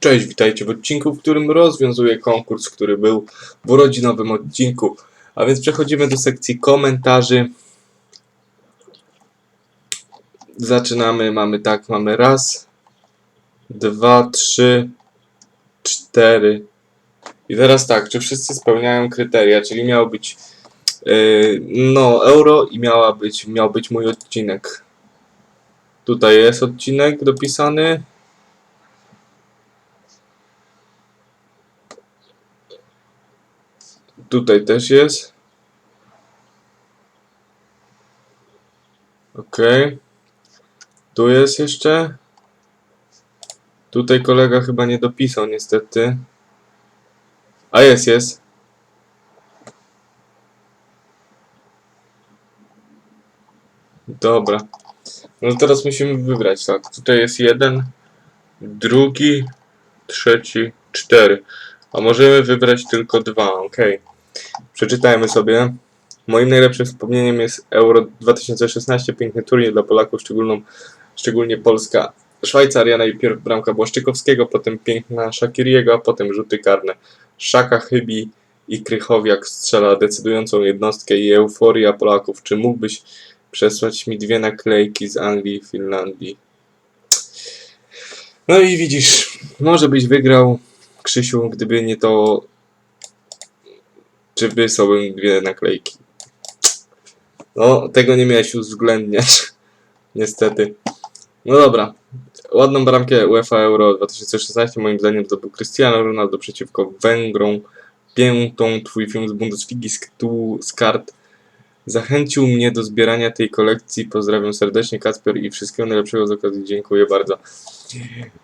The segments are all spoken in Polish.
Cześć, witajcie w odcinku, w którym rozwiązuję konkurs, który był w urodzinowym odcinku. A więc przechodzimy do sekcji komentarzy. Zaczynamy, mamy tak, mamy raz, dwa, trzy, cztery. I teraz tak, czy wszyscy spełniają kryteria, czyli miało być yy, no euro i miała być, miał być mój odcinek. Tutaj jest odcinek dopisany. Tutaj też jest. Ok. Tu jest jeszcze. Tutaj kolega chyba nie dopisał niestety. A jest, jest. Dobra. No teraz musimy wybrać, tak. Tutaj jest jeden, drugi, trzeci, cztery. A możemy wybrać tylko dwa, ok. Przeczytajmy sobie. Moim najlepszym wspomnieniem jest Euro 2016, piękny turniej dla Polaków, szczególną, szczególnie Polska. Szwajcaria, najpierw bramka Błaszczykowskiego, potem piękna Shakiriego, a potem rzuty karne. Szaka chybi i Krychowiak strzela decydującą jednostkę i euforia Polaków. Czy mógłbyś przesłać mi dwie naklejki z Anglii i Finlandii? No i widzisz, może byś wygrał, Krzysiu, gdyby nie to, czy wysłałbym dwie naklejki. No, tego nie miałeś uwzględniać. Niestety. No dobra. Ładną bramkę UEFA Euro 2016 moim zdaniem zdobył Cristiano Ronaldo przeciwko Węgrom. Piętą twój film z Bundesligi z, z kart zachęcił mnie do zbierania tej kolekcji. Pozdrawiam serdecznie Kacper i wszystkiego najlepszego z okazji. Dziękuję bardzo.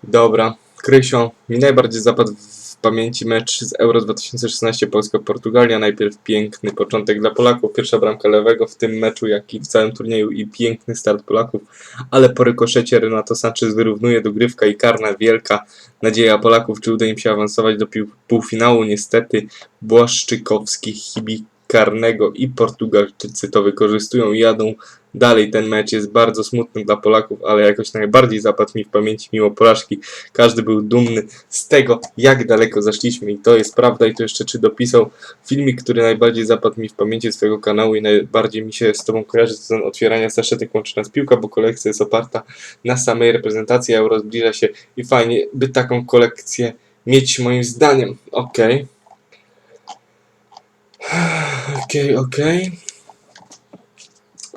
Dobra. Krysio, mi najbardziej zapadł w pamięci mecz z Euro 2016 Polska-Portugalia. Najpierw piękny początek dla Polaków, pierwsza bramka lewego w tym meczu, jak i w całym turnieju i piękny start Polaków, ale po rykoszecie Renato Sanchez wyrównuje dogrywka i karna wielka nadzieja Polaków, czy uda im się awansować do półfinału. Niestety Błaszczykowski, Chibi karnego i Portugalczycy to wykorzystują i jadą dalej. Ten mecz jest bardzo smutny dla Polaków, ale jakoś najbardziej zapadł mi w pamięci mimo porażki. Każdy był dumny z tego, jak daleko zaszliśmy i to jest prawda. I to jeszcze czy dopisał filmik, który najbardziej zapadł mi w pamięci swojego kanału i najbardziej mi się z Tobą kojarzy, ten otwierania saszetek łączy nas piłka, bo kolekcja jest oparta na samej reprezentacji, euro zbliża się i fajnie by taką kolekcję mieć moim zdaniem. Okej. Okej, okej.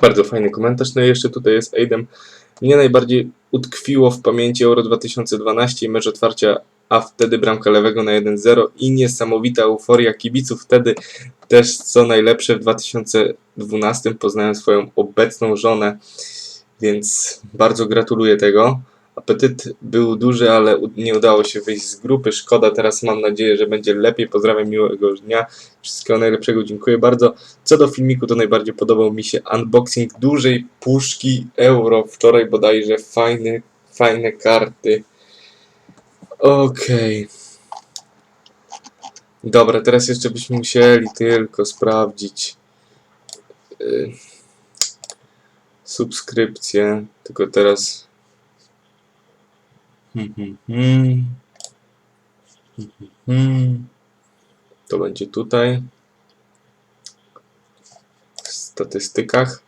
Bardzo fajny komentarz. No i jeszcze tutaj jest Aidem. Mnie najbardziej utkwiło w pamięci Euro 2012 i mecz otwarcia, a wtedy bramka lewego na 1-0 i niesamowita euforia kibiców. Wtedy też, co najlepsze, w 2012 poznałem swoją obecną żonę, więc bardzo gratuluję tego. Apetyt był duży, ale nie udało się wyjść z grupy. Szkoda, teraz mam nadzieję, że będzie lepiej. Pozdrawiam, miłego dnia. Wszystkiego najlepszego, dziękuję bardzo. Co do filmiku, to najbardziej podobał mi się unboxing dużej puszki euro. Wczoraj bodajże fajny, fajne karty. Okej. Dobra, teraz jeszcze byśmy musieli tylko sprawdzić y, subskrypcję. Tylko teraz. To będzie tutaj. W statystykach.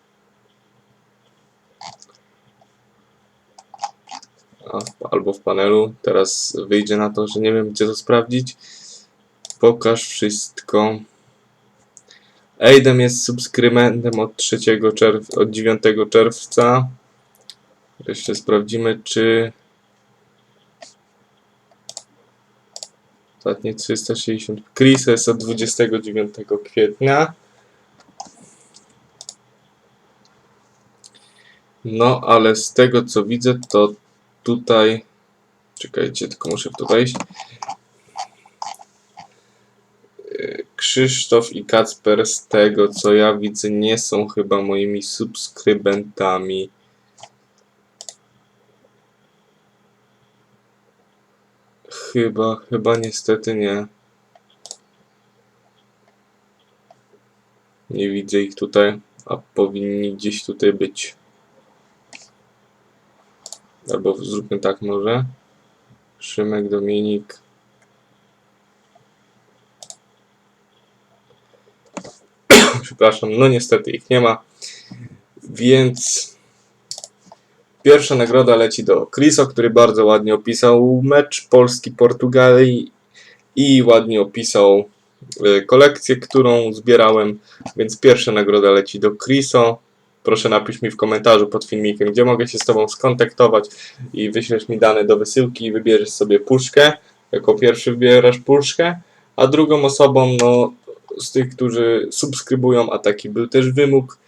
Albo w panelu. Teraz wyjdzie na to, że nie wiem gdzie to sprawdzić. Pokaż wszystko. Aidem jest subskrybentem od 3 czerwca, od 9 czerwca. Jeszcze sprawdzimy, czy Ostatnie 360. Chris jest od 29 kwietnia. No, ale z tego co widzę, to tutaj. Czekajcie, tylko muszę wejść. Yy, Krzysztof i Kacper, z tego co ja widzę, nie są chyba moimi subskrybentami. Chyba, chyba niestety nie. Nie widzę ich tutaj, a powinni gdzieś tutaj być. Albo zróbmy tak może. Szymek, Dominik. Przepraszam, no niestety ich nie ma. Więc pierwsza nagroda leci do Chriso, który bardzo ładnie opisał mecz Polski-Portugalii i ładnie opisał y, kolekcję, którą zbierałem. Więc pierwsza nagroda leci do Chriso. Proszę napisz mi w komentarzu pod filmikiem, gdzie mogę się z Tobą skontaktować i wyślesz mi dane do wysyłki i wybierzesz sobie puszkę. Jako pierwszy wybierasz puszkę, a drugą osobą, no z tych, którzy subskrybują, a taki był też wymóg,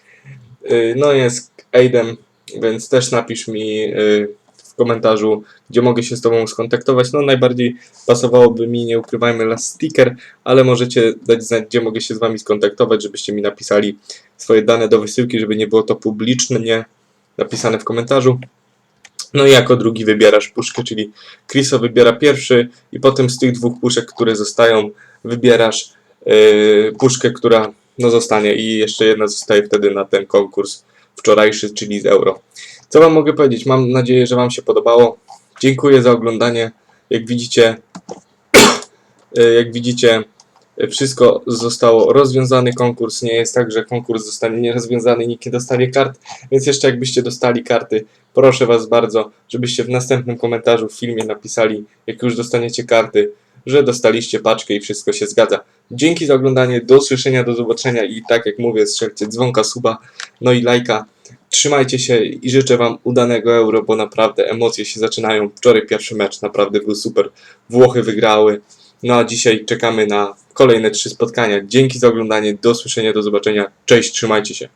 y, no jest Aidem, więc też napisz mi y, w komentarzu, gdzie mogę się z Tobą skontaktować. No najbardziej pasowałoby mi, nie ukrywajmy, last sticker, ale możecie dać znać, gdzie mogę się z Wami skontaktować, żebyście mi napisali swoje dane do wysyłki, żeby nie było to publicznie napisane w komentarzu. No i jako drugi wybierasz puszkę, czyli Chriso wybiera pierwszy i potem z tych dwóch puszek, które zostają, wybierasz yy, puszkę, która no zostanie i jeszcze jedna zostaje wtedy na ten konkurs wczorajszy, czyli z euro. Co Wam mogę powiedzieć? Mam nadzieję, że Wam się podobało. Dziękuję za oglądanie. Jak widzicie, jak widzicie, wszystko zostało rozwiązany. Konkurs nie jest tak, że konkurs zostanie nierozwiązany, nikt nie dostanie kart, więc jeszcze jakbyście dostali karty, proszę Was bardzo, żebyście w następnym komentarzu w filmie napisali, jak już dostaniecie karty, że dostaliście paczkę i wszystko się zgadza. Dzięki za oglądanie, do usłyszenia, do zobaczenia i tak jak mówię, strzelcie dzwonka, suba, no i lajka. Trzymajcie się i życzę Wam udanego euro, bo naprawdę emocje się zaczynają. Wczoraj pierwszy mecz naprawdę był super. Włochy wygrały. No a dzisiaj czekamy na kolejne trzy spotkania. Dzięki za oglądanie, do usłyszenia, do zobaczenia. Cześć, trzymajcie się.